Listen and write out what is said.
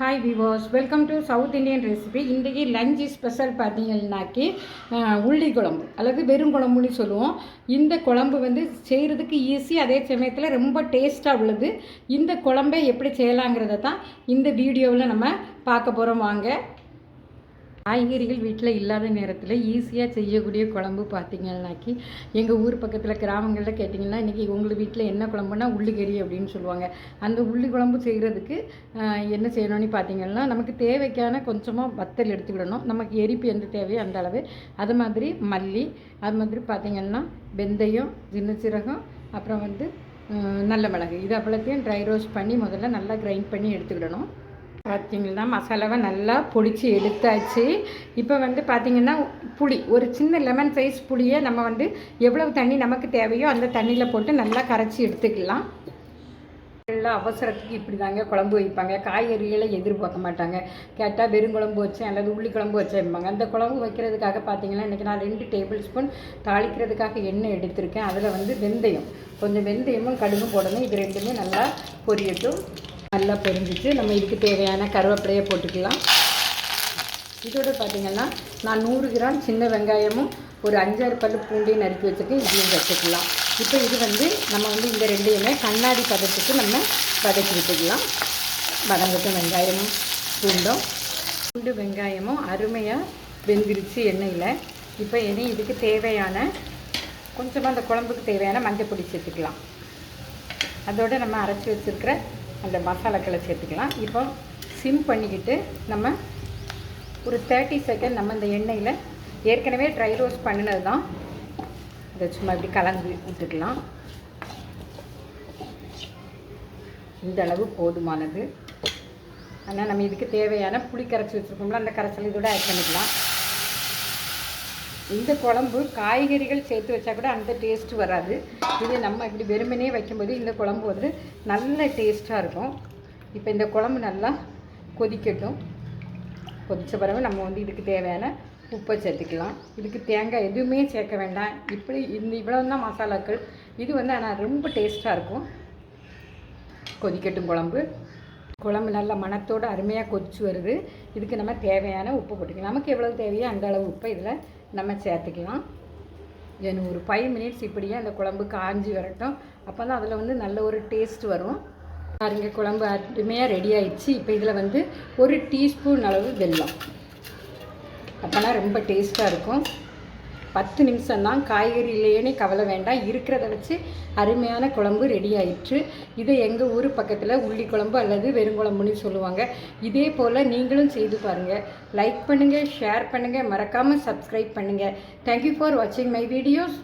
Hi விவோஸ் welcome to South Indian recipe இன்றைக்கி lunch special பார்த்தீங்கன்னாக்கி உள்ளி குழம்பு அல்லது வெறும் குழம்புன்னு சொல்லுவோம். இந்த குழம்பு வந்து செய்கிறதுக்கு ஈஸி அதே சமயத்தில் ரொம்ப டேஸ்ட்டாக உள்ளது. இந்த குழம்பை எப்படி செய்யலாங்கிறத தான் இந்த வீடியோவில் நம்ம பார்க்க போகிறோம் வாங்க. காய்கறிகள் வீட்டில் இல்லாத நேரத்தில் ஈஸியாக செய்யக்கூடிய குழம்பு பார்த்தீங்கன்னாக்கி எங்கள் ஊர் பக்கத்தில் கிராமங்களில் கேட்டிங்கன்னா இன்றைக்கி உங்கள் வீட்டில் என்ன குழம்புனா உள்ளுக்கறி அப்படின்னு சொல்லுவாங்க. அந்த உள்ளி குழம்பு செய்கிறதுக்கு என்ன செய்யணும்னு பார்த்தீங்கன்னா நமக்கு தேவைக்கான கொஞ்சமாக வத்தல் எடுத்துக்கிடணும். நமக்கு எரிப்பு எந்த தேவையோ அந்த அளவு. அது மாதிரி மல்லி அது மாதிரி பார்த்தீங்கன்னா வெந்தயம் சின்ன சீரகம் அப்புறம் வந்து நல்ல மிளகு. இது அவ்வளோத்தையும் ட்ரை ரோஸ்ட் பண்ணி முதல்ல நல்லா கிரைண்ட் பண்ணி எடுத்துக்கிடணும். பார்த்தீங்கன்னா மசாலாவை நல்லா பொடிச்சு எடுத்தாச்சு. இப்போ வந்து பார்த்தீங்கன்னா புளி ஒரு சின்ன லெமன் சைஸ் புளியை நம்ம வந்து எவ்வளவு தண்ணி நமக்கு தேவையோ அந்த தண்ணியில் போட்டு நல்லா கரைச்சி எடுத்துக்கலாம். எல்லாம் அவசரத்துக்கு இப்படி தாங்க குழம்பு வைப்பாங்க. காய்கறிகளை எதிர்பார்க்க மாட்டாங்க. கேட்டால் வெறும் குழம்பு வச்சேன் அல்லது உள்ளி குழம்பு வச்சேன்பாங்க அந்த குழம்பு வைக்கிறதுக்காக பார்த்தீங்கன்னா இன்றைக்கி நான் ரெண்டு டேபிள் ஸ்பூன் தாளிக்கிறதுக்காக எண்ணெய் எடுத்திருக்கேன். அதில் வந்து வெந்தயம் கொஞ்சம் வெந்தயமும் கடுகும் போடணும். இது ரெண்டுமே நல்லா பொரியட்டும். நல்லா பொரிஞ்சிச்சு. நம்ம இதுக்கு தேவையான கருவேப்பிலையை போட்டுக்கலாம். இதோட பார்த்திங்கன்னா நான் நூறு கிராம் சின்ன வெங்காயமும் ஒரு அஞ்சாறு பல்லு பூண்டையும் நறுக்கி வச்சுருக்கேன். இதையும் வச்சுக்கலாம். இப்போ இது வந்து நம்ம வந்து இந்த ரெண்டையுமே கண்ணாடி பதத்துக்கு நம்ம வதக்கி விட்டுக்கலாம். வதங்கட்டும் வெங்காயமும் பூண்டும். பூண்டு வெங்காயமும் அருமையாக வெந்துருச்சு எண்ணெயில். இப்போ இனி இதுக்கு தேவையான கொஞ்சமாக அந்த குழம்புக்கு தேவையான மஞ்சள் பொடி சேர்த்துக்கலாம். அதோடு நம்ம அரைச்சி வச்சுருக்கிற அந்த மசாலாக்களை சேர்த்துக்கலாம். இப்போ சிம் பண்ணிக்கிட்டு நம்ம ஒரு தேர்ட்டி செகண்ட் நம்ம இந்த எண்ணெயில் ஏற்கனவே ட்ரை ரோஸ்ட் பண்ணினது தான் இதை சும்மா இப்படி கலந்து விட்டுக்கலாம். இந்த அளவு போதுமானது. ஆனால் நம்ம இதுக்கு தேவையான புளி கரைச்சி வச்சுருக்கோம்ல அந்த கரைச்சல் இதோட ஆட் பண்ணிக்கலாம். இந்த குழம்பு காய்கறிகள் சேர்த்து வச்சா கூட அந்த டேஸ்ட் வராது. இது நம்ம இப்படி வெறுமனே வைக்கும்போது இந்த குழம்பு வந்து நல்ல டேஸ்ட்டாக இருக்கும். இப்போ இந்த குழம்பு நல்லா கொதிக்கட்டும். கொதித்த பிறகு நம்ம வந்து இதுக்கு தேவையான உப்பை சேர்த்துக்கலாம். இதுக்கு தேங்காய் எதுவுமே சேர்க்க வேண்டாம். இப்படி இந்த இவ்வளோ தான் மசாலாக்கள். இது வந்து ஆனால் ரொம்ப டேஸ்ட்டாக இருக்கும். கொதிக்கட்டும் குழம்பு. குழம்பு நல்ல மணத்தோடு அருமையாக கொதிச்சு வருது. இதுக்கு நம்ம தேவையான உப்பு போட்டுக்கலாம். நமக்கு எவ்வளோ தேவையோ அந்த அளவு உப்பை இதில் நம்ம சேர்த்துக்கலாம். ஏன்னு ஒரு ஃபைவ் மினிட்ஸ் இப்படியே அந்த குழம்பு காஞ்சி வரட்டும். அப்போ தான் அதில் வந்து நல்ல ஒரு டேஸ்ட் வரும். பாருங்க குழம்பு அருமையாக ரெடி ஆயிடுச்சு. இப்போ இதில் வந்து ஒரு டீஸ்பூன் அளவு வெல்லம். அப்போனா ரொம்ப டேஸ்ட்டாக இருக்கும். பத்து நிமிஷம் தான் காய்கறி இல்லையேனே கவலை வேண்டாம். இருக்கிறத வச்சு அருமையான குழம்பு ரெடி ஆயிடுச்சு இதை எங்கள் ஊர் பக்கத்தில் உள்ளி குழம்பு அல்லது வெறுங்குழம்புன்னு சொல்லுவாங்க. இதே போல் நீங்களும் செய்து பாருங்கள் லைக் பண்ணுங்கள் ஷேர் பண்ணுங்கள் மறக்காமல் சப்ஸ்கிரைப் பண்ணுங்கள் தேங்க்யூ ஃபார் வாட்சிங் மை வீடியோஸ்